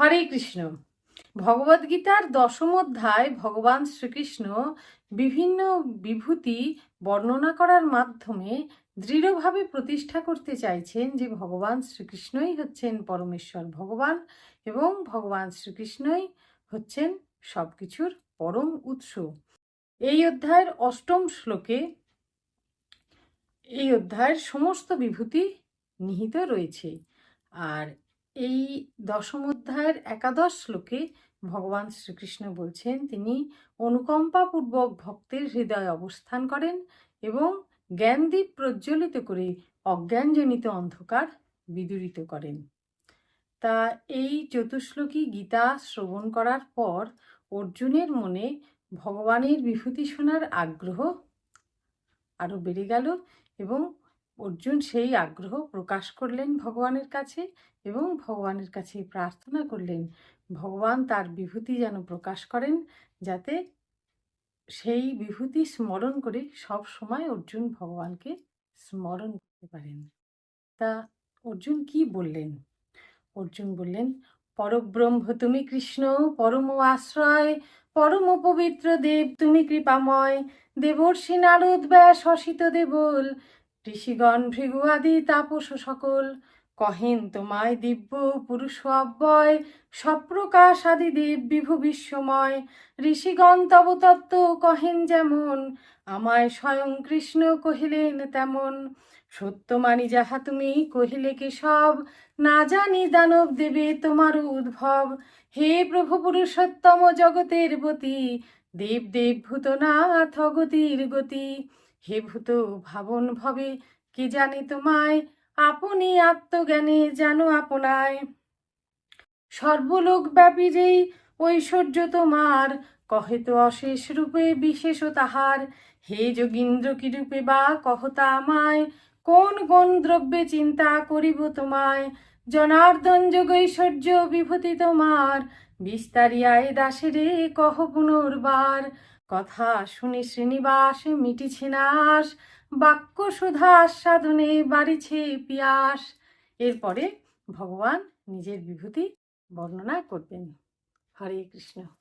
হরে কৃষ্ণ। ভগবদ্গীতার দশম অধ্যায় ভগবান শ্রীকৃষ্ণ বিভিন্ন বিভূতি বর্ণনা করার মাধ্যমে দৃঢ়ভাবে প্রতিষ্ঠা করতে চাইছেন যে ভগবান শ্রীকৃষ্ণই হচ্ছেন পরমেশ্বর ভগবান এবং ভগবান শ্রীকৃষ্ণই হচ্ছেন সব কিছুর পরম উৎস। এই অধ্যায়ের অষ্টম শ্লোকে এই অধ্যায়ের সমস্ত বিভূতি নিহিত রয়েছে। আর এই দশম অধ্যায়ের একাদশ শ্লোকে ভগবান শ্রীকৃষ্ণ বলছেন, তিনি অনুকম্পাপূর্বক ভক্তের হৃদয়ে অবস্থান করেন এবং জ্ঞানদীপ প্রজ্বলিত করে অজ্ঞানজনিত অন্ধকার বিদূরিত করেন। তা এই চতুশ্লোকী গীতা শ্রবণ করার পর অর্জুনের মনে ভগবানের বিভূতি শোনার আগ্রহ আরও বেড়ে গেল এবং অর্জুন সেই আগ্রহ প্রকাশ করলেন ভগবানের কাছে এবং ভগবানের কাছে প্রার্থনা করলেন। ভগবান তার বিভূতি যেন প্রকাশ করেন যাতে সেই বিভূতি স্মরণ করে সব সময় অর্জুন ভগবানকে স্মরণ করতে পারেন। তা অর্জুন কি বললেন? অর্জুন বললেন, পরব্রহ্ম তুমি কৃষ্ণ, পরম আশ্রয়, পরম পবিত্র দেব তুমি কৃপাময়, দেবর্ষি নারদ ব্যাস অসিত দেবল ঋষিগণ ভৃগু আদি তাপস সকল। কহেন তোমায় দিব্য পুরুষ অব্যয়, সপ্রকাশ আদি দেব বিভু বিশ্বময়। ঋষিগণ তব তত্ত্ব কহেন যেমন, আমায় স্বয়ং কৃষ্ণ কহিলেন তেমন। সত্য মানি যাহা তুমি কহিলে কে সব, না জানি দানব দেবে তোমার উদ্ভব। হে প্রভু পুরুষোত্তম জগতের পতি দেব দেব ভূতনাথ গতির গতি। হে ভূত ভাবন ভবে, কে জানে তোমায়? আপনি আত্মজ্ঞানে, জানো আপনায়। সর্বলোক ব্যাপী যেই ঐশ্বর্য তোমার, কহে তো অশেষ রূপে বিশেষ তাহার। হে যোগীন্দ্র, কি রূপে বা কহতা আমায়? কোন কোন দ্রব্যে চিন্তা করিব তোমায়? জনার্দন যোগ ঐশ্বর্য বিভূতি তোমার। বিস্তারিয়ায় দাসেরে কহ পুনর্বার, কথা শুনি শ্রীনিবাস মিটিছে নাশ, বাক্য সুধা আস্বাদনে বাড়িছে পিয়াস। এরপরে ভগবান নিজের বিভূতি বর্ণনা করবেন। হরে কৃষ্ণ।